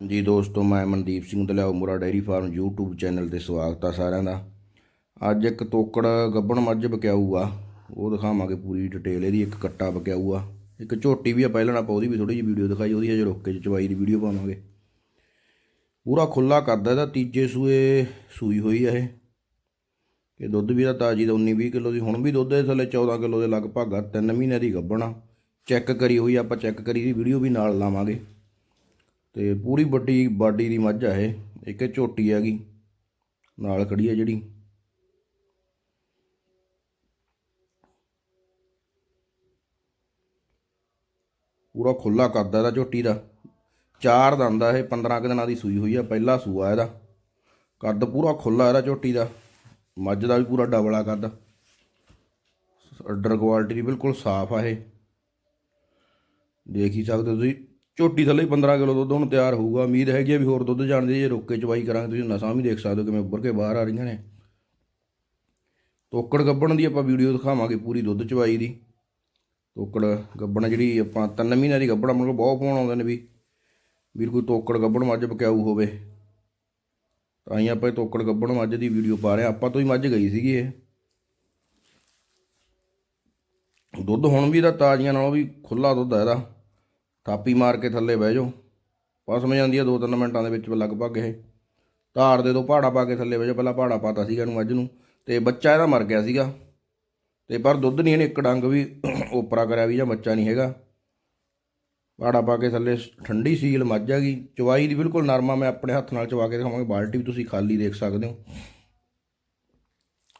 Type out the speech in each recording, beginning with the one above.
ਜੀ ਦੋਸਤੋ, ਮੈਂ Mandeep Singh Dalia Murrah dairy farm YouTube channel ਤੇ ਸਵਾਗਤ ਆ ਸਾਰਿਆਂ ਦਾ। ਅੱਜ ਇੱਕ ਤੋਕੜ ਗੱਬਣ ਮੱਝ ਬਕਿਆਊ ਆ ਉਹ ਦਿਖਾਵਾਂਗੇ ਪੂਰੀ ਡਿਟੇਲ ਇਹਦੀ, ਇੱਕ ਕੱਟਾ ਬਕਿਆਊ ਆ ਇੱਕ ਝੋਟੀ ਵੀ ਆ, ਪਹਿਲਾਂ ਆਪਾਂ ਉਹਦੀ ਵੀ ਥੋੜੀ ਜਿਹੀ ਵੀਡੀਓ ਦਿਖਾਈ, ਉਹਦੀ ਹਜੇ ਰੁੱਕ ਕੇ ਚਵਾਈ ਦੀ ਵੀਡੀਓ ਪਾਵਾਂਗੇ। ਪੂਰਾ ਖੁੱਲਾ ਕਰਦਾ ਇਹਦਾ, ਤੀਜੇ ਸੂਏ ਸੂਈ ਹੋਈ ਆ ਇਹ। ਇਹ ਦੁੱਧ ਵੀ ਦਾ ਤਾਜੀ ਦਾ 19 20 ਕਿਲੋ ਦੀ, ਹੁਣ ਵੀ ਦੁੱਧ ਦੇ ਥੱਲੇ 14 ਕਿਲੋ ਦੇ ਲਗਭਗ ਆ 3 ਮਹੀਨੇ ਦੀ ਗੱਬਣ ਆ। ਚੈੱਕ ਕਰੀ ਹੋਈ ਆਪਾਂ ਚੈੱਕ ਕਰੀ ਦੀ ਵੀਡੀਓ ਵੀ ਨਾਲ ਲਾਵਾਂਗੇ। ਤੇ ਪੂਰੀ ਵੱਡੀ ਬਾਡੀ ਦੀ ਮੱਝ ਆ ਇਹ, ਇੱਕ ਇਹ ਝੋਟੀ ਹੈਗੀ, ਨਾਲ ਖੜੀ ਹੈ ਜਿਹੜੀ। ਪੂਰਾ ਖੁੱਲਾ ਕਰਦਾ ਇਹਦਾ ਝੋਟੀ ਦਾ। ਚਾਰ ਦੰਦ ਆ ਇਹ 15 ਕੁ ਦਿਨਾਂ ਦੀ ਸੂਈ ਹੋਈ ਆ, ਪਹਿਲਾ ਸੂਆ ਇਹਦਾ। ਕੱਦ ਪੂਰਾ ਖੁੱਲਾ ਇਹਦਾ ਝੋਟੀ ਦਾ। ਮੱਝ ਦਾ ਵੀ ਪੂਰਾ ਡਬਲਾ ਕੱਦ। ਆਰਡਰ ਕੁਆਲਿਟੀ ਦੀ ਬਿਲਕੁਲ ਸਾਫ਼ ਆ ਇਹ। ਦੇਖ ਹੀ ਸਕਦੇ ਤੁਸੀਂ। ਝੋਟੀ ਥੱਲੇ ਹੀ 15 ਕਿਲੋ ਦੁੱਧ ਹੁਣ ਤਿਆਰ ਹੋਊਗਾ। ਉਮੀਦ ਹੈਗੀ ਆ ਵੀ ਹੋਰ ਦੁੱਧ ਜਾਣਦੇ ਜੇ ਰੁੱਕ ਕੇ ਚਵਾਈ ਕਰਾਂਗੇ, ਤੁਸੀਂ ਨਸਾਂ ਵੀ ਦੇਖ ਸਕਦੇ ਹੋ ਕਿਵੇਂ ਉੱਭਰ ਕੇ ਬਾਹਰ ਆ ਰਹੀਆਂ ਨੇ। ਤੋਕੜ ਗੱਬਣ ਦੀ ਆਪਾਂ ਵੀਡੀਓ ਦਿਖਾਵਾਂਗੇ ਪੂਰੀ ਦੁੱਧ ਚਵਾਈ ਦੀ। ਤੋਕੜ ਗੱਬਣ ਜਿਹੜੀ ਆਪਾਂ ਤਿੰਨ ਮਹੀਨਿਆਂ ਦੀ ਗੱਬਣ ਮਤਲਬ ਬਹੁਤ ਪਾਉਣ ਆਉਂਦੇ ਨੇ ਵੀ, ਵੀਰ ਕੋਈ ਤੋਕੜ ਗੱਬਣ ਮੱਝ ਬਕਿਆਊ ਹੋਵੇ। ਤਾਂ ਹੀ ਆਪਾਂ ਤੋਕੜ ਗੱਬਣ ਮੱਝ ਦੀ ਵੀਡੀਓ ਪਾ ਰਹੇ ਹਾਂ। ਆਪਾਂ ਤੋਂ ਹੀ ਮੱਝ ਗਈ ਸੀਗੀ ਇਹ। ਦੁੱਧ ਹੁਣ ਵੀ ਇਹਦਾ ਤਾਜ਼ੀਆਂ ਨਾਲੋਂ ਵੀ ਖੁੱਲਾ ਦੁੱਧ ਹੈ ਇਹਦਾ। ਥਾਪੀ ਮਾਰ ਕੇ ਥੱਲੇ ਬਹਿ ਜਾਓ। ਪਸਮ ਜਾਂਦੀ ਆ 2-3 ਮਿੰਟਾਂ ਦੇ ਵਿੱਚ ਲਗਭਗ ਇਹ। ਧਾਰ ਦੇ ਦੋ ਪਹਾੜਾ ਪਾ ਕੇ ਥੱਲੇ ਬਹਿ ਜਾਓ। ਪਹਿਲਾਂ ਪਹਾੜਾ ਪਾਤਾ ਸੀਗਾ ਇਹਨੂੰ ਅੱਜ ਨੂੰ। ਤੇ ਬੱਚਾ ਇਹਦਾ ਮਰ ਗਿਆ ਸੀਗਾ। ਤੇ ਪਰ ਦੁੱਧ ਨਹੀਂ, ਇਹਨੇ ਇੱਕ ਡੰਗ ਵੀ ਉਪਰਾ ਕਰਿਆ ਵੀ ਜਾਂ ਬੱਚਾ ਨਹੀਂ ਹੈਗਾ। ਪਹਾੜਾ ਪਾ ਕੇ ਥੱਲੇ ਠੰਡੀ ਸੀਲ ਮੱਝ ਹੈਗੀ ਚਵਾਈ ਦੀ ਬਿਲਕੁਲ ਨਰਮਾ ਮੈਂ ਆਪਣੇ ਹੱਥ ਨਾਲ ਚਵਾ ਕੇ ਦਿਖਾਵਾਂਗੇ। ਬਾਲਟੀ ਵੀ ਤੁਸੀਂ ਖਾਲੀ ਦੇਖ ਸਕਦੇ ਹੋ।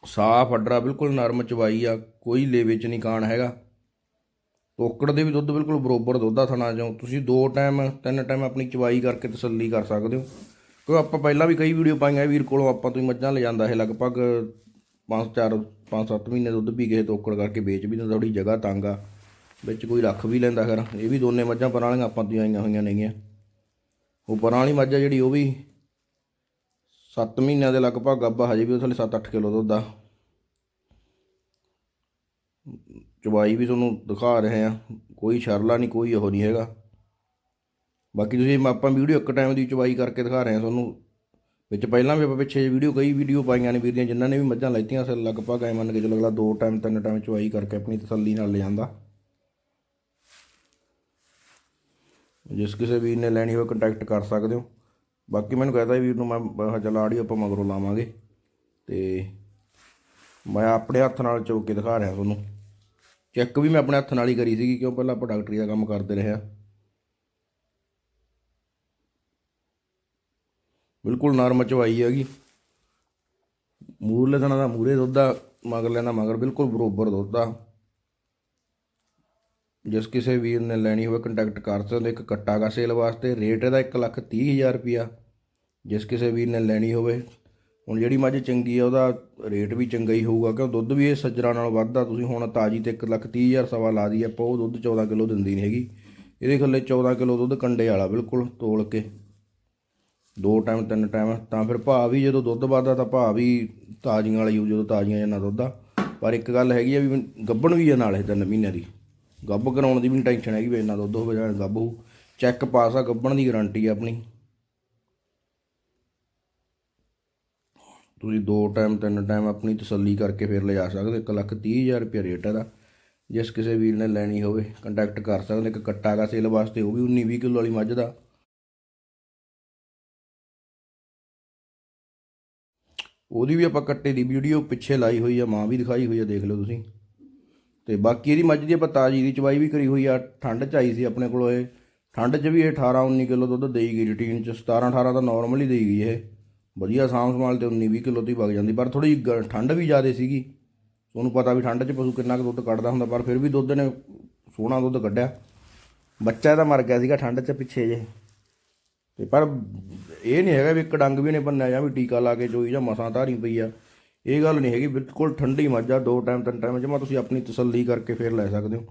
ਸਾਫ਼, ਅੱਡਰਾ, ਬਿਲਕੁਲ ਨਰਮ ਚਵਾਈ ਆ। ਕੋਈ ਲੇਵੇ ਚ ਨਹੀਂ ਕਾਣ ਹੈਗਾ। ਤੋਕੜ ਦੇ ਵੀ ਦੁੱਧ ਬਿਲਕੁਲ ਬਰੋਬਰ ਦੁੱਧ ਆ ਥਣਾ ਚੋਂ। ਤੁਸੀਂ ਦੋ ਟਾਈਮ ਤਿੰਨ ਟਾਈਮ ਆਪਣੀ ਚਵਾਈ ਕਰਕੇ ਤਸੱਲੀ ਕਰ ਸਕਦੇ ਹੋ। ਕਿਉਂ ਆਪਾਂ ਪਹਿਲਾਂ ਵੀ ਕਈ ਵੀਡੀਓ ਪਾਈਆਂ ਵੀਰ ਕੋਲੋਂ, ਆਪਾਂ ਤੋਂ ਹੀ ਮੱਝਾਂ ਲੈ ਜਾਂਦਾ ਇਹ ਲਗਭਗ 5 4 5 7 ਮਹੀਨੇ ਦੁੱਧ ਪੀ ਕੇ ਤੋਕੜ ਕਰਕੇ ਵੇਚ ਵੀ ਦਿੰਦਾ ਥੋੜੀ ਜਗ੍ਹਾ ਤੰਗ ਆ। ਵਿੱਚ ਕੋਈ ਰੱਖ ਵੀ ਲੈਂਦਾ ਫਿਰ ਇਹ ਵੀ ਦੋਨੇ ਮੱਝਾਂ ਪਰਾਂ ਵਾਲੀਆਂ ਆਪਾਂ ਤੋਂ ਆਈਆਂ ਹੋਈਆਂ ਨੇਗੀਆਂ। ਉਹ ਪਰਾਂ ਵਾਲੀ ਮੱਝ ਆ ਜਿਹੜੀ ਉਹ ਵੀ 7 ਮਹੀਨਿਆਂ ਦੇ ਲਗਭਗ ਗੱਭਾ ਹਜੇ ਵੀ ਉਹ ਥੱਲੇ 7-8 ਕਿਲੋ ਦੁੱਧ ਆ। ਚਵਾਈ ਵੀ ਤੁਹਾਨੂੰ ਦਿਖਾ ਰਹੇ ਆ ਕੋਈ ਸ਼ਰਲਾ ਨਹੀਂ, ਕੋਈ ਉਹ ਨਹੀਂ ਹੈਗਾ। ਬਾਕੀ ਤੁਸੀਂ ਆਪਾਂ ਵੀਡੀਓ ਇੱਕ ਟਾਈਮ ਦੀ ਚਵਾਈ ਕਰਕੇ ਦਿਖਾ ਰਹੇ ਆ ਤੁਹਾਨੂੰ। ਵਿੱਚ ਪਹਿਲਾਂ ਵੀ ਆਪਾਂ ਪਿੱਛੇ ਜੇ ਵੀਡੀਓ, ਕਈ ਵੀਡੀਓ ਪਾਈਆਂ ਨੇ ਵੀਰ ਦੀਆਂ ਜਿਨ੍ਹਾਂ ਨੇ ਵੀ ਮੱਝਾਂ ਲੈਤੀਆਂ ਸੀ ਲਗਭਗ ਐ ਮੰਨ ਕੇ ਚਲੋ ਅਗਲਾ ਦੋ ਟਾਈਮ ਤਿੰਨ ਟਾਈਮ ਚਵਾਈ ਕਰਕੇ ਆਪਣੀ ਤਸੱਲੀ ਨਾਲ ਲੈ ਜਾਂਦਾ ਜਿਸ ਕਿਸੇ ਵੀਰ ਨੇ ਲੈਣੀ ਹੋਵੇ ਕੰਟੈਕਟ ਕਰ ਸਕਦੇ ਹੋ। ਬਾਕੀ ਮੈਨੂੰ ਕਹਦਾ ਵੀਰ ਨੂੰ, ਮੈਂ ਚੱਲ ਆਡੀਓ ਆਪਾਂ ਮਗਰੋਂ ਲਾਵਾਂਗੇ। ਤੇ ਮੈਂ ਆਪਣੇ ਹੱਥ ਨਾਲ ਚੋਕ ਕੇ ਦਿਖਾ ਰਿਹਾ ਤੁਹਾਨੂੰ। ਚੈੱਕ ਵੀ ਮੈਂ ਆਪਣੇ ਹੱਥ ਨਾਲ ਹੀ ਕਰੀ ਸੀਗੀ, ਕਿਉਂ ਪਹਿਲਾਂ ਆਪਾਂ ਡਾਕਟਰੀ ਦਾ ਕੰਮ ਕਰਦੇ ਰਹੇ ਆ ਬਿਲਕੁਲ ਨਰਮ ਚਵਾਈ ਹੈਗੀ। ਮੂਰਲੇ ਦਿਨਾਂ ਦਾ ਮੂਰੇ ਦੁੱਧ ਦਾ ਮਗਰ ਲੈਣਾ ਮਗਰ ਬਿਲਕੁਲ ਬਰੋਬਰ ਦੁੱਧ ਆ। ਜਿਸ ਕਿਸੇ ਵੀਰ ਨੇ ਲੈਣੀ ਹੋਵੇ ਕੰਟੈਕਟ ਕਰ ਸਕਦੇ ਇੱਕ ਕੱਟਾ ਗਾ ਸੇਲ ਵਾਸਤੇ ਰੇਟ ਇਹਦਾ 130000 ਰੁਪਿਆ ਜਿਸ ਕਿਸੇ ਵੀਰ ਨੇ ਲੈਣੀ ਹੋਵੇ ਹੁਣ ਜਿਹੜੀ ਮੱਝ ਚੰਗੀ ਆ, ਉਹਦਾ ਰੇਟ ਵੀ ਚੰਗਾ ਹੀ ਹੋਊਗਾ, ਕਿਉਂ ਦੁੱਧ ਵੀ ਇਹ ਸੱਜਰਾਂ ਨਾਲ ਵੱਧਦਾ, ਤੁਸੀਂ ਹੁਣ ਤਾਜੀ ਤੇ 130000 ਸਵਾ ਲਾ ਦੀ ਆਪਾਂ ਉਹ ਦੁੱਧ 14 ਕਿਲੋ ਦਿੰਦੀ ਨਹੀਂ ਹੈਗੀ। ਇਹਦੇ ਥੱਲੇ 14 ਕਿਲੋ ਦੁੱਧ ਕੰਡੇ ਵਾਲਾ, ਬਿਲਕੁਲ ਤੋਲ ਕੇ। ਦੋ ਟਾਈਮ, ਤਿੰਨ ਟਾਈਮ, ਤਾਂ ਫਿਰ ਭਾਅ ਵੀ ਜਦੋਂ ਦੁੱਧ ਵੱਧਦਾ, ਤਾਂ ਭਾਅ ਵੀ ਤਾਜ਼ੀਆਂ ਵਾਲਾ ਯੂ ਜਦੋਂ ਤਾਜ਼ੀਆਂ ਜਨਾ ਦੁੱਧ ਆ। ਪਰ ਇੱਕ ਗੱਲ ਹੈਗੀ ਆ ਵੀ ਗੱਬਣ ਵੀ ਆ ਨਾਲ ਇਹ ਤਿੰਨ ਮਹੀਨਿਆਂ ਦੀ। ਗੱਬ ਕਰਾਉਣ ਦੀ ਵੀ ਟੈਨਸ਼ਨ ਹੈਗੀ ਵੀ ਇੰਨਾ ਦੁੱਧ ਹੋਵੇ ਜਾਂ ਗੱਬ ਹੋਊ। ਚੈੱਕ ਪਾਸ ਆ ਗੱਬਣ ਦੀ ਗਾਰੰਟੀ ਆ ਆਪਣੀ। ਤੁਸੀਂ ਦੋ ਟਾਈਮ, ਤਿੰਨ ਟਾਈਮ ਆਪਣੀ ਤਸੱਲੀ ਕਰਕੇ ਫਿਰ ਲਿਜਾ ਸਕਦੇ ਇੱਕ ਲੱਖ ਤੀਹ ਹਜ਼ਾਰ ਰੁਪਏ ਰੇਟ ਹੈ ਇਹਦਾ। ਜਿਸ ਕਿਸੇ ਵੀਰ ਨੇ ਲੈਣੀ ਹੋਵੇ ਕੰਟੈਕਟ ਕਰ ਸਕਦੇ ਇੱਕ ਕੱਟਾ ਗਾ ਸੇਲ ਵਾਸਤੇ ਉਹ ਵੀ 19 20 ਕਿਲੋ ਵਾਲੀ ਮੱਝ ਦਾ। ਉਹਦੀ ਵੀ ਆਪਾਂ ਕੱਟੇ ਦੀ ਵੀਡੀਓ ਪਿੱਛੇ ਲਾਈ ਹੋਈ ਆ, ਮਾਂ ਵੀ ਦਿਖਾਈ ਹੋਈ ਆ, ਦੇਖ ਲਓ ਤੁਸੀਂ। ਤੇ ਬਾਕੀ ਇਹਦੀ ਮੱਝ ਦੀ ਆਪਾਂ ਤਾਜੀ ਦੀ ਚਵਾਈ ਵੀ ਕਰੀ ਹੋਈ ਆ। ਠੰਡ ਚ ਆਈ ਸੀ ਆਪਣੇ ਕੋਲ ਇਹ। ਠੰਡ 'ਚ ਵੀ ਇਹ 18 19 ਕਿਲੋ ਦੁੱਧ ਦੇਈ ਗਈ ਰੂਟੀਨ 'ਚ 17 18 ਤਾਂ ਨਾਰਮਲੀ ਦੇਈ ਗਈ ਇਹ। ਵਧੀਆ ਸਾਂਭ ਸੰਭਾਲ ਤੇ 19 20 ਕਿਲੋ ਦੀ ਵਗ ਜਾਂਦੀ, ਪਰ ਥੋੜੀ ਠੰਡ ਵੀ ਜ਼ਿਆਦੇ ਸੀਗੀ। ਤੁਹਾਨੂੰ ਪਤਾ ਵੀ ਠੰਡ 'ਚ ਪਸ਼ੂ ਕਿੰਨਾ ਕੁ ਦੁੱਧ ਕੱਢਦਾ ਹੁੰਦਾ, ਪਰ ਫਿਰ ਵੀ ਦੁੱਧ ਨੇ ਸੋਹਣਾ ਦੁੱਧ ਕੱਢਿਆ। ਬੱਚਾ ਇਹਦਾ ਮਰ ਗਿਆ ਸੀਗਾ ਠੰਡ 'ਚ ਪਿੱਛੇ ਜੇ ਤੇ ਪਰ ਇਹ ਨਹੀਂ ਹੈਗਾ ਵੀ ਇੱਕ ਡੰਗ ਵੀ ਨੇ ਬੰਨਿਆ ਜਾਂ ਵੀ ਟੀਕਾ ਲਾ ਕੇ ਚੋਈ ਜਾਂ ਮਸਾਂ ਧਾਰੀ ਪਈ ਆ। ਇਹ ਗੱਲ ਨਹੀਂ ਹੈਗੀ, ਬਿਲਕੁਲ ਠੰਡੀ ਮੱਝ ਆ, ਦੋ ਟਾਈਮ, ਤਿੰਨ ਟਾਈਮ ਜਮਾ ਤੁਸੀਂ ਆਪਣੀ ਤਸੱਲੀ ਕਰਕੇ ਫਿਰ ਲੈ ਸਕਦੇ ਹੋ।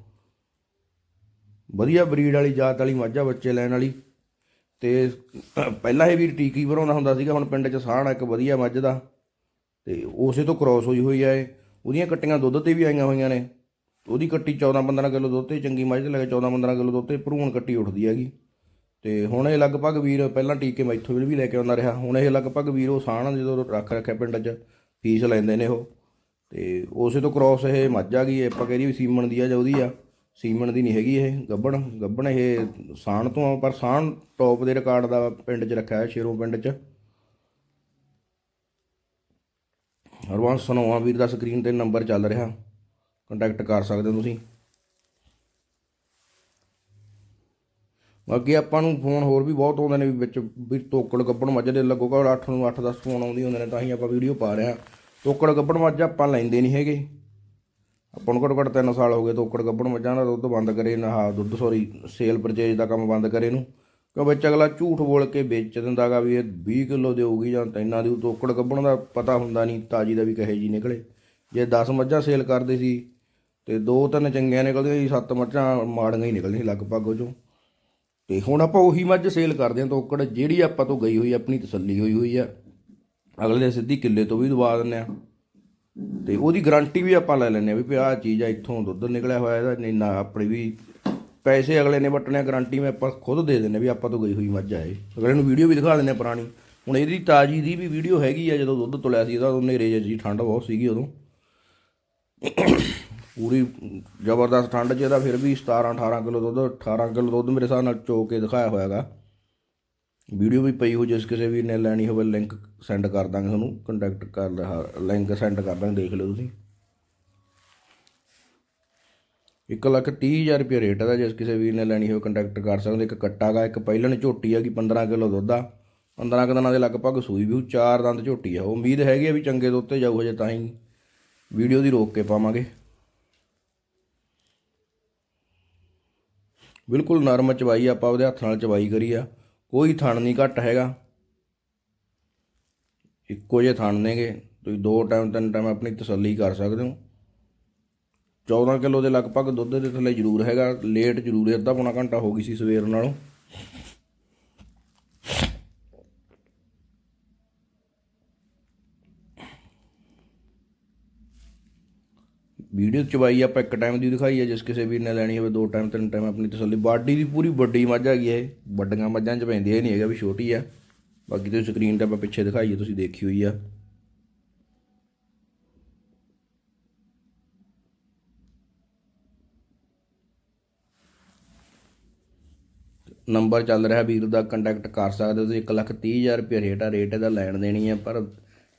ਵਧੀਆ ਬਰੀਡ ਵਾਲੀ ਜਾਤ ਵਾਲੀ ਮੱਝ ਆ ਬੱਚੇ ਲੈਣ ਵਾਲੀ। ਤੇ ਪਹਿਲਾਂ ਇਹ ਵੀ ਟੀਕੀ ਭਰਾਉਂਦਾ ਹੁੰਦਾ ਸੀਗਾ, ਹੁਣ ਪਿੰਡ 'ਚ ਸਾਹਣ ਇੱਕ ਵਧੀਆ ਮੱਝ ਦਾ, ਤੇ ਉਸੇ ਤੋਂ ਕ੍ਰਾਸ ਹੋਈ ਹੋਈ ਆ ਉਹਦੀਆਂ ਕੱਟੀਆਂ ਦੁੱਧ ਤੇ ਵੀ ਆਈਆਂ ਹੋਈਆਂ ਨੇ। ਉਹਦੀ ਕੱਟੀ 14 15 ਕਿਲੋ ਦੁੱਧ ਤੇ, ਚੰਗੀ ਮੱਝ ਲੈ ਕੇ 14 15 ਕਿਲੋ ਦੁੱਧ ਤੇ, ਭਰੂਣ ਕੱਟੀ ਉੱਠਦੀ ਹੈਗੀ। ਤੇ ਹੁਣ ਇਹ ਲਗਭਗ ਵੀਰ ਪਹਿਲਾਂ ਟੀਕੇ ਮੈਥੋਂ ਵੀ ਲੈ ਕੇ ਆਉਂਦਾ ਰਿਹਾ। ਹੁਣ ਇਹ ਲਗਭਗ ਵੀਰ ਉਹ ਸਾਣ ਜਦੋਂ ਰੱਖ ਰੱਖਿਆ ਪਿੰਡ 'ਚ, ਫੀਸ ਲੈਂਦੇ ਨੇ ਉਹ। ਤੇ ਉਸੇ ਤੋਂ ਕ੍ਰਾਸ ਇਹ ਮੱਝ ਆ ਗਈ, ਇਹ ਆਪਾਂ ਕਹਿੰਦੀ ਵੀ ਸੀਮਣ ਦੀ ਆ ਜਾਂ ਉਹਦੀ ਆ। ਸੀਮਨ ਦੀ ਨਹੀਂ ਹੈਗੀ ਇਹ, ਗੱਬਣ। ਗੱਬਣ ਇਹ ਸਾਣ ਤੋਂ ਆ, ਪਰ ਸਾਣ ਟੌਪ ਦੇ ਰਿਕਾਰਡ ਦਾ ਪਿੰਡ 'ਚ ਰੱਖਿਆ ਹੈ ਸ਼ੇਰੋਂ ਪਿੰਡ 'ਚ। ਹਰਵੰਸ ਸਨੋਆ ਵੀਰ ਦਾ ਸਕਰੀਨ ਤੇ ਨੰਬਰ ਚੱਲ ਰਿਹਾ। ਕੰਟੈਕਟ ਕਰ ਸਕਦੇ ਹੋ ਤੁਸੀਂ। ਬਾਕੀ ਆਪਾਂ ਨੂੰ ਫੋਨ ਹੋਰ ਵੀ ਬਹੁਤ ਆਉਂਦੇ ਨੇ ਵੀ ਵਿੱਚ, ਵੀ ਤੋਕੜ ਗੱਬਣ ਮੱਝ ਦੇ ਲੱਗੂਗਾ 8 ਨੂੰ 8-10 ਫੋਨ ਆਉਂਦੇ ਹੁੰਦੇ ਨੇ, ਤਾਂ ਹੀ ਆਪਾਂ ਵੀਡੀਓ ਪਾ ਰਹੇ ਹਾਂ। ਤੋਕੜ ਗੱਬਣ ਮੱਝ ਆਪਾਂ ਲੈਂਦੇ ਨਹੀਂ ਹੈਗੇ। ਆਪਾਂ ਨੂੰ ਘੱਟੋ ਘੱਟ 3 ਸਾਲ ਹੋ ਗਏ ਤੋਕੜ ਗੱਬਣ ਮੱਝਾਂ ਦਾ ਦੁੱਧ ਬੰਦ ਕਰੇ ਨਾ ਦੁੱਧ ਸੌਰੀ ਸੇਲ ਪਰਚੇਜ ਦਾ ਕੰਮ ਬੰਦ ਕਰੇ ਨੂੰ। ਕਿਉਂ ਵਿੱਚ ਅਗਲਾ ਝੂਠ ਬੋਲ ਕੇ ਵੇਚ ਦਿੰਦਾਗਾ ਵੀ ਇਹ 20 ਕਿਲੋ ਦੇਊਗੀ ਜਾਂ ਇੰਨਾ ਦੀ ਤੋਕੜ ਗੱਬਣ ਦਾ ਪਤਾ ਹੁੰਦਾ ਨਹੀਂ, ਤਾਜੀ ਦਾ ਵੀ ਕਹੇ ਜੀ ਨਿਕਲੇ। ਜੇ 10 ਮੱਝਾਂ ਸੇਲ ਕਰਦੇ ਸੀ ਤੇ ਦੋ ਤਿੰਨ ਚੰਗੀਆਂ ਨਿਕਲਦੀਆਂ ਸੀ, ਸੱਤ ਮੱਝਾਂ ਮਾੜੀਆਂ ਹੀ ਨਿਕਲਦੀਆਂ ਲਗਭਗ ਉਹ ਚੋਂ। ਤੇ ਹੁਣ ਆਪਾਂ ਉਹੀ ਮੱਝ ਸੇਲ ਕਰਦੇ ਹਾਂ ਤੋਕੜ ਜਿਹੜੀ ਆਪਾਂ ਤੋਂ ਗਈ ਹੋਈ, ਆਪਣੀ ਤਸੱਲੀ ਹੋਈ ਹੋਈ ਆ। ਅਗਲੇ ਦੇ ਸਿੱਧੀ ਕਿੱਲੇ ਤੋਂ ਵੀ ਦਵਾ ਦਿੰਦੇ ਆ ਤੇ ਉਹਦੀ ਗਾਰੰਟੀ ਵੀ ਆਪਾਂ ਲੈ ਲੈਂਦੇ ਆ ਵੀ ਆਹ ਚੀਜ਼ ਆ, ਇੱਥੋਂ ਦੁੱਧ ਨਿਕਲਿਆ ਹੋਇਆ ਇਹਦਾ, ਨਹੀਂ ਨਾ ਆਪਣੀ ਵੀ ਪੈਸੇ ਅਗਲੇ ਨੇ ਵਟਣੇ ਗਾਰੰਟੀ ਮੈਂ ਆਪਾਂ ਖੁਦ ਦੇ ਦਿੰਦੇ ਵੀ ਆਪਾਂ ਤੋਂ ਗਈ ਹੋਈ ਮੱਝ ਆ ਇਹ। ਅਗਲੇ ਨੂੰ ਵੀਡੀਓ ਵੀ ਦਿਖਾ ਦਿੰਦੇ ਆ ਪੁਰਾਣੀ। ਹੁਣ ਇਹਦੀ ਤਾਜੀ ਦੀ ਵੀ ਵੀਡੀਓ ਹੈਗੀ ਆ, ਜਦੋਂ ਦੁੱਧ ਤੁਲਿਆ ਸੀ, ਇਹਦਾ ਉਦੋਂ ਹਨੇਰੇ ਜਿਹੀ ਠੰਡ ਬਹੁਤ ਸੀਗੀ ਉਦੋਂ। ਪੂਰੀ ਜ਼ਬਰਦਸਤ ਠੰਡ 'ਚ ਇਹਦਾ ਫਿਰ ਵੀ 17 18 ਕਿਲੋ ਦੁੱਧ 18 ਕਿਲੋ ਦੁੱਧ ਮੇਰੇ ਹਿਸਾਬ ਨਾਲ ਚੋ ਕੇ ਦਿਖਾਇਆ ਹੋਇਆਗਾ। ਵੀਡੀਓ ਵੀ ਪਈ ਹੋ ਜਿਸ ਕਿਸੇ ਵੀ ਨੇ ਲੈਣੀ ਹੋਵੇ ਲਿੰਕ ਸੈਂਡ ਕਰ ਦਾਂਗੇ ਤੁਹਾਨੂੰ ਕੰਟੈਕਟ ਕਰ ਰਹਾ ਲਿੰਕ ਸੈਂਡ ਕਰ ਦਾਂਗੇ, ਦੇਖ ਲਿਓ ਤੁਸੀਂ। ਇੱਕ ਲੱਖ ਤੀਹ ਹਜ਼ਾਰ ਰੁਪਏ ਰੇਟ ਹੈ ਜਿਸ ਕਿਸੇ ਵੀਰ ਨੇ ਲੈਣੀ ਹੋਵੇ ਕੰਟੈਕਟ ਕਰ ਸਕਦੇ ਇੱਕ ਕੱਟਾ ਗਾ, ਇੱਕ ਪਹਿਲਣ ਝੋਟੀ ਆ, ਕਿ 15 ਕਿਲੋ ਦੁੱਧ ਆ। 15 ਕੁ ਦਿਨਾਂ ਦੇ ਲਗਭਗ ਸੂਈ ਵੀ ਉਹ ਚਾਰ ਦੰਦ ਝੋਟੀ ਆ। ਉਹ ਉਮੀਦ ਹੈਗੀ ਆ ਵੀ ਚੰਗੇ ਦੁੱਧ ਤੇ ਜਾਊ, ਹਜੇ ਤਾਂ ਹੀ ਵੀਡੀਓ ਦੀ ਰੋਕ ਕੇ ਪਾਵਾਂਗੇ। ਬਿਲਕੁਲ ਨਰਮ ਚਵਾਈ ਆਪਾਂ ਉਹਦੇ ਹੱਥ ਨਾਲ ਚਵਾਈ ਕਰੀ ਆ। ਕੋਈ ਥਣ ਨਹੀਂ ਘੱਟ ਹੈਗਾ। ਇੱਕੋ ਜਿਹੇ ਥਣ ਨੇਗੇ। ਤੁਸੀਂ ਦੋ ਟਾਈਮ, ਤਿੰਨ ਟਾਈਮ ਆਪਣੀ ਤਸੱਲੀ ਕਰ ਸਕਦੇ ਹੋ। 14 ਕਿਲੋ ਦੇ ਲਗਭਗ ਦੁੱਧ ਦੇ ਥੱਲੇ ਜ਼ਰੂਰ ਹੈਗਾ। ਲੇਟ ਜ਼ਰੂਰ, ਅੱਧਾ ਪੌਣਾ ਘੰਟਾ ਹੋ ਗਈ ਸੀ ਸਵੇਰ ਨਾਲੋਂ। ਵੀਡੀਓ ਚਵਾਈ ਆਪਾਂ ਇੱਕ ਟਾਈਮ ਦੀ ਦਿਖਾਈ ਹੈ, ਜਿਸ ਕਿਸੇ ਵੀਰ ਨੇ ਲੈਣੀ ਹੋਵੇ, ਦੋ ਟਾਈਮ ਤਿੰਨ ਟਾਈਮ ਆਪਣੀ ਤਸੱਲੀ। ਬਾਡੀ ਦੀ ਪੂਰੀ ਵੱਡੀ ਮੱਝ ਹੈਗੀ ਹੈ ਵੱਡੀਆਂ ਮੱਝਾਂ 'ਚ ਪੈਂਦੀ ਇਹ ਨਹੀਂ ਹੈਗਾ ਵੀ ਛੋਟੀ ਆ ਬਾਕੀ ਤੁਸੀਂ ਸਕਰੀਨ ਤੇ ਆਪਾਂ ਪਿੱਛੇ ਦਿਖਾਈ ਹੈ ਤੁਸੀਂ ਦੇਖੀ ਹੋਈ ਆ। ਨੰਬਰ ਚੱਲ ਰਿਹਾ ਵੀਰ ਦਾ ਕੰਟੈਕਟ ਕਰ ਸਕਦੇ ਹੋ ਤੁਸੀਂ। 1 ਲੱਖ ਤੀਹ ਹਜ਼ਾਰ ਰੁਪਏ ਰੇਟ ਆ, ਰੇਟ ਇਹਦਾ ਲੈਣ ਦੇਣੀ ਹੈ, ਪਰ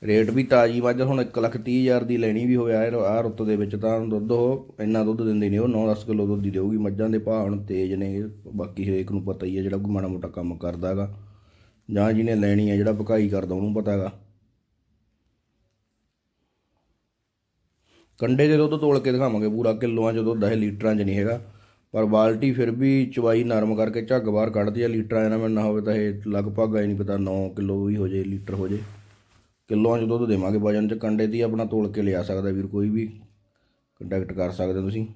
ਰੇਟ ਵੀ ਤਾਜੀ ਮੱਝ ਹੁਣ 1 ਲੱਖ ਤੀਹ ਹਜ਼ਾਰ ਦੀ ਲੈਣੀ ਵੀ ਹੋਇਆ ਆ ਆ ਰੁੱਤ ਦੇ ਵਿੱਚ ਤਾਂ ਦੁੱਧ ਉਹ ਇੰਨਾ ਦੁੱਧ ਦਿੰਦੀ ਨਹੀਂ ਉਹ 9-10 ਕਿਲੋ ਦੁੱਧ ਦੀ ਦੇਊਗੀ, ਮੱਝਾਂ ਦੇ ਭਾਅ ਹੁਣ ਤੇਜ਼ ਨੇ, ਬਾਕੀ ਹਰੇਕ ਨੂੰ ਪਤਾ ਹੀ ਹੈ ਜਿਹੜਾ ਕੋਈ ਮਾੜਾ ਮੋਟਾ ਕੰਮ ਕਰਦਾ ਹੈਗਾ। ਜਾਂ ਜਿਹਨੇ ਲੈਣੀ ਹੈ, ਜਿਹੜਾ ਭਕਾਈ ਕਰਦਾ, ਉਹਨੂੰ ਪਤਾ ਹੈਗਾ। ਕੰਡੇ ਦੇ ਦੁੱਧ ਤੋਲ ਕੇ ਦਿਖਾਵਾਂਗੇ, ਪੂਰਾ ਕਿਲੋਆਂ ਚ ਦੁੱਧ ਹੈ, ਲੀਟਰਾਂ ਚ ਨਹੀਂ ਹੈਗਾ। ਪਰ ਬਾਲਟੀ ਫਿਰ ਵੀ ਚਵਾਈ ਨਰਮ ਕਰਕੇ ਝੱਗ ਬਾਹਰ ਕੱਢਦੀ ਹੈ, ਲੀਟਰਾਂ ਇਹਨਾਂ ਮੈਂ ਨਾ ਹੋਵੇ ਤਾਂ ਇਹ ਲਗਭਗ ਆਈ ਨਹੀਂ ਪਤਾ 9 ਕਿਲੋ ਵੀ ਹੋ ਜੇ, ਲੀਟਰ ਹੋ ਜੇ। ਕਿਲੋਆਂ ਚ ਦੁੱਧ ਦੇਵਾਂਗੇ ਵਜਨ ਚ, ਕੰਡੇ ਦੀ ਆਪਣਾ ਤੋਲ ਕੇ ਲਿਆ ਸਕਦਾ ਵੀਰ, ਕੋਈ ਵੀ ਕੰਟੈਕਟ ਕਰ ਸਕਦੇ ਤੁਸੀਂ।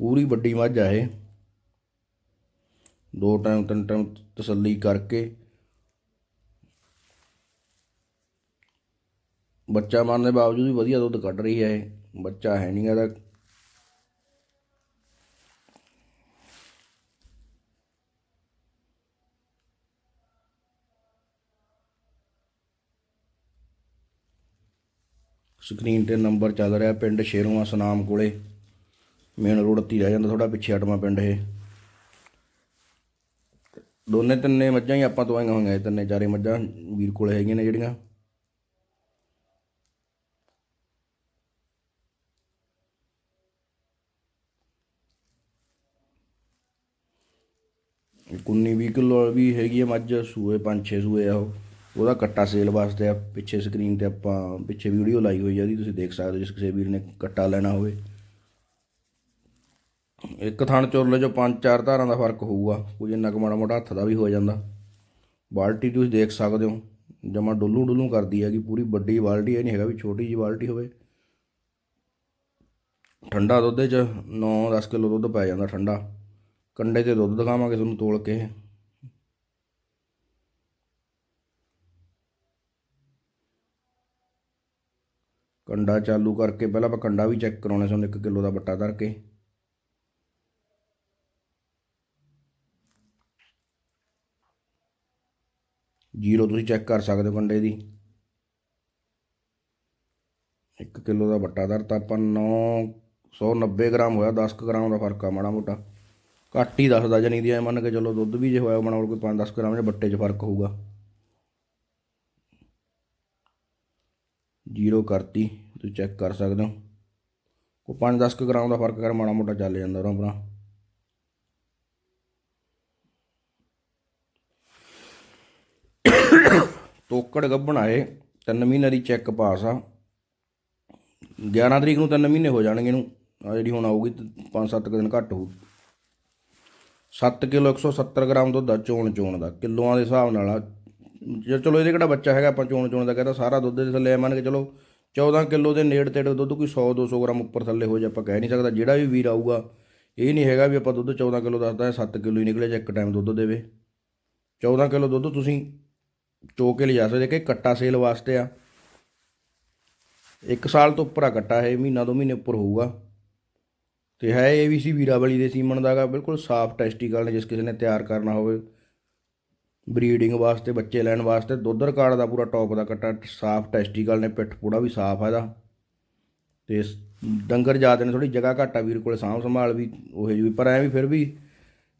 ਪੂਰੀ ਵੱਡੀ ਮੱਝ ਆ ਇਹ। ਦੋ ਟਾਈਮ, ਤਿੰਨ ਟਾਈਮ ਤਸੱਲੀ ਕਰਕੇ ਬੱਚਾ ਮਾਰਨ ਦੇ ਬਾਵਜੂਦ ਵੀ ਵਧੀਆ ਦੁੱਧ ਕੱਢ ਰਹੀ ਹੈ ਇਹ। ਬੱਚਾ ਹੈ ਨਹੀਂ ਇਹਦਾ। ਸਕਰੀਨ ਤੇ ਨੰਬਰ ਚੱਲ ਰਿਹਾ ਪਿੰਡ ਸ਼ੇਰੂਆਂ ਸਨਾਮ ਕੋਲੇ। ਮੇਨ ਰੋਡ ਤੇ ਰਹਿ ਜਾਂਦਾ ਥੋੜਾ ਪਿੱਛੇ ਹਟਵਾ ਪਿੰਡ ਇਹ। ਦੋਨੇ ਤਿੰਨੇ ਮੱਝਾਂ ਹੀ ਆਪਾਂ ਤੋਂ ਆਈਆਂ ਹੋਈਆਂ ਤਿੰਨੇ ਚਾਰੇ ਮੱਝਾਂ ਵੀਰ ਕੋਲ ਹੈਗੀਆਂ ਨੇ ਜਿਹੜੀਆਂ। ਕੁੰਨੀ 20 ਕਿਲੋ ਵੀ ਹੈਗੀ ਹੈ ਮੱਝ, ਸੂਏ 5-6 ਸੂਏ ਆ ਉਹ। ਉਹਦਾ ਕੱਟਾ ਸੇਲ ਵਾਸਤੇ ਆ, ਪਿੱਛੇ ਸਕਰੀਨ ਤੇ ਆਪਾਂ ਪਿੱਛੇ ਵੀਡੀਓ ਲਾਈ ਹੋਈ ਆ ਉਹਦੀ, ਤੁਸੀਂ ਦੇਖ ਸਕਦੇ ਹੋ ਜਿਸ ਕਿਸੇ ਵੀਰ ਨੇ ਕੱਟਾ ਲੈਣਾ ਹੋਵੇ। ਇੱਕ ਥਣ ਚੁਰਲੇ ਚੋਂ ਪੰਜ ਚਾਰ ਧਾਰਾਂ ਦਾ ਫ਼ਰਕ ਹੋਊਗਾ, ਕੋਈ ਇੰਨਾ ਕੁ ਮਾੜਾ ਮੋਟਾ ਹੱਥ ਦਾ ਵੀ ਹੋ ਜਾਂਦਾ। ਬਾਲਟੀ ਤੁਸੀਂ ਦੇਖ ਸਕਦੇ ਹੋ, ਜਮਾ ਡੁੱਲੂ ਡੁੱਲੂ ਕਰਦੀ ਹੈਗੀ, ਪੂਰੀ ਵੱਡੀ ਬਾਲਟੀ, ਇਹ ਨਹੀਂ ਹੈਗਾ ਵੀ ਛੋਟੀ ਜੀ ਬਾਲਟੀ ਹੋਵੇ। ਠੰਡਾ ਦੁੱਧ ਚ 9-10 ਕਿਲੋ ਦੁੱਧ ਪੈ ਜਾਂਦਾ ਠੰਡਾ। ਕੰਡੇ ਤੇ ਦੁੱਧ ਦਿਖਾਵਾਂਗੇ ਤੁਹਾਨੂੰ ਤੋਲ ਕੇ। ਕੰਡਾ ਚਾਲੂ ਕਰਕੇ ਪਹਿਲਾਂ ਆਪਾਂ ਕੰਡਾ ਵੀ ਚੈੱਕ ਕਰਾਉਣਾ ਸਾਨੂੰ 1 ਕਿਲੋ ਦਾ ਬੱਟਾ ਧਰ ਕੇ ਜੀਰੋ ਤੁਸੀਂ ਚੈੱਕ ਕਰ ਸਕਦੇ ਹੋ ਕੰਡੇ ਦੀ। 1 ਕਿਲੋ ਦਾ ਬੱਟਾ ਧਰਤਾ ਆਪਾਂ 990 ਗ੍ਰਾਮ ਹੋਇਆ 10 ਕੁ ਗ੍ਰਾਮ ਦਾ ਫ਼ਰਕ ਆ ਮਾੜਾ ਮੋਟਾ। ਘੱਟ ਹੀ ਦੱਸਦਾ ਜਣੀ ਦੀ ਐ ਮੰਨ ਕੇ ਚਲੋ ਦੁੱਧ ਵੀ ਜੇ ਹੋਇਆ, ਮਾੜਾ ਮੋਟਾ ਕੋਈ 5-10 ਗ੍ਰਾਮ ਦੇ ਬੱਟੇ 'ਚ ਫ਼ਰਕ ਹੋਊਗਾ। ਜੀਰੋ ਕਰਤੀ, ਤੁਸੀਂ ਚੈੱਕ ਕਰ ਸਕਦੇ ਹੋ। ਕੋਈ 5-10 ਕੁ ਗ੍ਰਾਮ ਦਾ ਫ਼ਰਕ ਕਰ, ਮਾੜਾ ਮੋਟਾ ਚੱਲ ਜਾਂਦਾ ਉਹਨਾਂ ਆਪਣਾ ਤੋਕੜ ਗੱਭਣ ਆਏ, ਤਿੰਨ ਮਹੀਨੇ ਦੀ ਚੈੱਕ ਪਾਸ ਆ। 11 ਤਰੀਕ ਨੂੰ ਤਿੰਨ ਮਹੀਨੇ ਹੋ ਜਾਣਗੇ ਇਹਨੂੰ ਆ ਜਿਹੜੀ ਹੁਣ ਆਊਗੀ 5-7 ਦਿਨ ਘੱਟ ਹੋਊ। 7 ਕਿਲੋ 170 ਗ੍ਰਾਮ ਦੁੱਧ ਆ ਚੋਣ ਚੋਣ ਦਾ, ਕਿਲੋਆਂ ਦੇ ਹਿਸਾਬ ਨਾਲ ਆ ਜੇ ਚਲੋ ਇਹਦੇ ਕਿਹੜਾ ਬੱਚਾ ਹੈਗਾ, ਆਪਾਂ ਚੋਣ ਚੋਣ ਦਾ ਕਹਿੰਦਾ ਸਾਰਾ ਦੁੱਧ ਦੇ ਥੱਲੇ ਆ, ਮੰਨ ਕੇ ਚਲੋ 14 ਕਿਲੋ ਦੇ ਨੇੜ ਤੇੜ ਦੁੱਧ ਕੋਈ 100 200 ਗ੍ਰਾਮ ਉੱਪਰ ਥੱਲੇ ਹੋ ਜਾ, ਆਪਾਂ ਕਹਿ ਨਹੀਂ ਸਕਦਾ। ਜਿਹੜਾ ਵੀ ਵੀਰ ਆਊਗਾ, ਇਹ ਨਹੀਂ ਹੈਗਾ ਵੀ ਆਪਾਂ ਦੁੱਧ 14 ਕਿਲੋ ਦੱਸਦਾ 7 ਕਿਲੋ ਹੀ ਨਿਕਲੇ ਜਾਂ ਇੱਕ ਟਾਈਮ ਦੁੱਧ ਦੇਵੇ। 14 ਕਿਲੋ ਦੁੱਧ ਤੁਸੀਂ ਚੋ ਕੇ ਲਿਜਾ ਸਕਦੇ ਕਿ ਕੱਟਾ ਸੇਲ ਵਾਸਤੇ ਆ। ਇੱਕ ਸਾਲ ਤੋਂ ਉੱਪਰ ਆ ਕੱਟਾ ਹੈ ਮਹੀਨਾ ਦੋ ਮਹੀਨੇ ਉੱਪਰ ਹੋਊਗਾ। ਤੇ ਹੈ ਏਬੀਸੀ ਵੀਰਾਵਲੀ ਦੇ ਸੀਮਨ ਦਾਗਾ ਬਿਲਕੁਲ ਸਾਫ਼ ਟੈਸਟੀਕਲ ਨੇ, ਜਿਸ ਕਿਸੇ ਨੇ ਤਿਆਰ ਕਰਨਾ ਹੋਵੇ। ਬਰੀਡਿੰਗ ਵਾਸਤੇ, ਬੱਚੇ ਲੈਣ ਵਾਸਤੇ, ਦੁੱਧ ਰਿਕਾਰਡ ਦਾ ਪੂਰਾ ਟੌਪ ਦਾ ਕੱਟਾ, ਸਾਫ਼ ਟੈਸਟੀਕਲ ਨੇ, ਪਿੱਠ ਪੂੜਾ ਵੀ ਸਾਫ਼ ਹੈ ਇਹਦਾ। ਤੇ ਡੰਗਰ ਜ਼ਿਆਦਾ ਨੇ ਥੋੜੀ ਜਗ੍ਹਾ ਘੱਟ ਆ ਵੀਰ ਕੋਲੇ ਸਾਂਭ ਸੰਭਾਲ ਵੀ, ਉਹ ਜਿਹੀ ਪਰ ਐ ਵੀ ਫਿਰ ਵੀ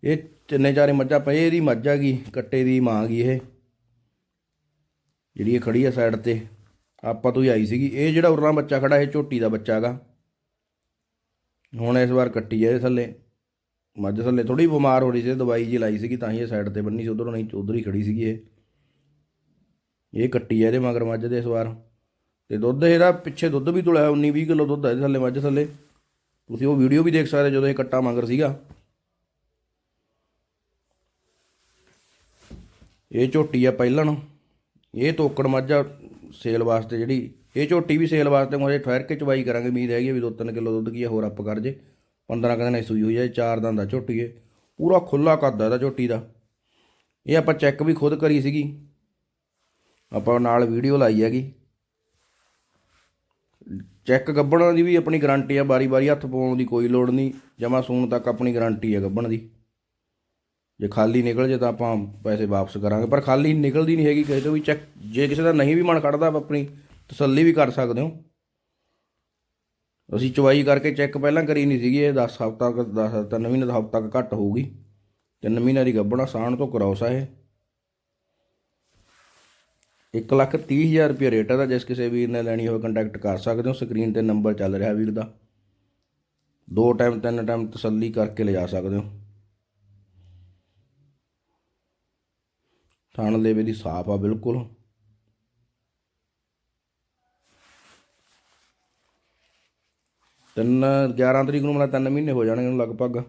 ਇਹ ਤਿੰਨੇ ਚਾਰੇ ਮੱਝਾਂ ਪਏ ਇਹਦੀ ਮੱਝ ਆ ਗਈ, ਕੱਟੇ ਦੀ ਮਾਂ ਗਈ ਇਹ। ਜਿਹੜੀ ਇਹ ਖੜੀ ਆ ਸਾਈਡ ਤੇ, ਆਪਾਂ ਤੋਂ ਹੀ ਆਈ ਸੀਗੀ। ਇਹ ਜਿਹੜਾ ਉਰਲਾ ਬੱਚਾ ਖੜਾ ਇਹ ਝੋਟੀ ਦਾ ਬੱਚਾ ਹੈਗਾ ਹੁਣ ਇਸ ਵਾਰ ਕੱਟੀ ਆ ਇਹ ਥੱਲੇ। ਮੱਝ ਥੱਲੇ ਥੋੜੀ ਬਿਮਾਰ ਹੋ ਰਹੀ ਸੀ, ਦਵਾਈ ਜੀ ਲਾਈ ਸੀਗੀ ਤਾਂ ਹੀ ਇਹ ਸਾਈਡ ਤੇ ਬੰਨੀ ਸੀ, ਉਧਰੋਂ ਨਹੀਂ, ਉਧਰ ਹੀ ਖੜੀ ਸੀਗੀ ਇਹ। ਇਹ ਕੱਟੀ ਆ ਇਹਦੇ ਮਗਰ ਮੱਝ ਦੇ ਇਸ ਵਾਰ। ਤੇ ਦੁੱਧ ਇਹਦਾ ਪਿੱਛੇ ਦੁੱਧ ਵੀ ਤੁਲਿਆ 19 20 ਕਿਲੋ ਦੁੱਧ ਆ ਇਹਦੇ ਥੱਲੇ, ਮੱਝ ਥੱਲੇ। ਤੁਸੀਂ ਉਹ ਵੀਡੀਓ ਵੀ ਦੇਖ ਸਕਦੇ ਜਦੋਂ ਇਹ ਕੱਟਾ ਮਗਰ ਸੀਗਾ। ਇਹ ਝੋਟੀ ਆ ਪਹਿਲਣ। ਇਹ ਤੋਕੜ ਮੱਝ ਆ ਸੇਲ ਵਾਸਤੇ ਜਿਹੜੀ, ਇਹ ਝੋਟੀ ਵੀ ਸੇਲ ਵਾਸਤੇ ਮੁਝੇ ਠਹਿਰ ਕੇ ਚਵਾਈ ਕਰਾਂਗੇ, ਉਮੀਦ ਹੈਗੀ ਆ ਵੀ 2-3 ਕਿਲੋ ਦੁੱਧ ਕੀ ਆ ਹੋਰ ਅੱਪ ਕਰ ਜੇ। 15 ਕੁ ਦਿਨ ਸੂਈ ਹੋਈ ਹੈ, ਚਾਰ ਦਿਨ ਦਾ ਝੋਟੀ ਹੈ ਪੂਰਾ ਖੁੱਲਾ ਕੱਦ ਆ ਇਹਦਾ ਝੋਟੀ ਦਾ। ਇਹ ਆਪਾਂ ਚੈੱਕ ਵੀ ਖੁਦ ਕਰੀ ਸੀਗੀ। ਆਪਾਂ ਨਾਲ ਵੀਡੀਓ ਲਾਈ ਹੈਗੀ। ਚੈੱਕ ਗੱਬਣ ਦੀ ਵੀ ਆਪਣੀ ਗਾਰੰਟੀ ਆ ਬਾਰੀ-ਬਾਰੀ ਹੱਥ ਪਾਉਣ ਦੀ ਕੋਈ ਲੋੜ ਨਹੀਂ। ਜਮਾ ਸੂਣ ਤੱਕ ਆਪਣੀ ਗਾਰੰਟੀ ਆ ਗੱਬਣ ਦੀ। ਜੇ ਖਾਲੀ ਨਿਕਲ ਜੇ ਤਾਂ ਆਪਾਂ ਪੈਸੇ ਵਾਪਸ ਕਰਾਂਗੇ, ਪਰ ਖਾਲੀ ਨਿਕਲਦੀ ਨਹੀਂ ਹੈਗੀ ਕਿਸੇ ਤੋਂ ਵੀ। ਚੈੱਕ ਜੇ ਕਿਸੇ ਦਾ ਨਹੀਂ ਵੀ ਮਨ ਕੱਢਦਾ ਆਪਣੀ ਤਸੱਲੀ ਵੀ ਕਰ ਸਕਦੇ ਹੋ। ਅਸੀਂ ਚਵਾਈ ਕਰਕੇ ਚੈੱਕ ਪਹਿਲਾਂ ਕਰੀ ਨਹੀਂ ਸੀਗੀ, ਇਹ 10 ਹਫ਼ਤਾ ਕ 10 ਤਿੰਨ ਮਹੀਨੇ ਦਾ ਹਫ਼ਤਾ ਘੱਟ ਹੋਊਗੀ। ਤਿੰਨ ਮਹੀਨੇ ਦੀ ਗੱਭਣਾ ਸਾਣ ਤੋਂ ਕਰੌਸ ਆ ਇਹ। 1 ਲੱਖ ਤੀਹ ਹਜ਼ਾਰ ਰੁਪਏ ਰੇਟ ਹੈ ਦਾ ਜਿਸ ਕਿਸੇ ਵੀਰ ਨੇ ਲੈਣੀ ਹੋਵੇ ਕੰਟੈਕਟ ਕਰ ਸਕਦੇ ਹੋ ਸਕਰੀਨ ਤੇ ਨੰਬਰ ਚੱਲ ਰਿਹਾ ਵੀਰ ਦਾ। ਦੋ ਟਾਈਮ ਤਿੰਨ ਟਾਈਮ ਤਸੱਲੀ ਕਰਕੇ ਲਿਜਾ ਸਕਦੇ ਹੋ। ਥਣ ਲੇਵੇ ਦੀ ਸਾਫ਼ ਆ, ਬਿਲਕੁਲ। ਤਿੰਨ 11 ਤਰੀਕ ਨੂੰ ਮਤਲਬ ਤਿੰਨ ਮਹੀਨੇ ਹੋ ਜਾਣਗੇ ਉਹਨੂੰ ਲਗਭਗ।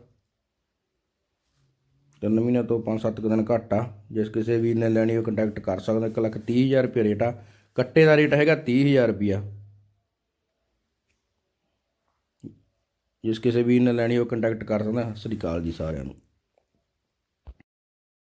ਤਿੰਨ ਮਹੀਨੇ ਤੋਂ 5-7 ਦਿਨ ਘੱਟ ਆ। ਜਿਸ ਕਿਸੇ ਵੀ ਨੇ ਲੈਣੀ ਉਹ ਕੰਟੈਕਟ ਕਰ ਸਕਦਾ, ਇੱਕ ਲੱਖ ਤੀਹ ਹਜ਼ਾਰ ਰੁਪਏ ਰੇਟ ਆ। ਕੱਟੇ ਦਾ ਰੇਟ ਹੈਗਾ 30000 ਰੁਪਿਆ ਜਿਸ ਕਿਸੇ ਵੀਰ ਨੇ ਲੈਣੀ ਹੋਵੇ ਕੰਟੈਕਟ ਕਰ ਸਕਦਾ, ਸਤਿ ਸ਼੍ਰੀ ਅਕਾਲ ਜੀ ਸਾਰਿਆਂ ਨੂੰ।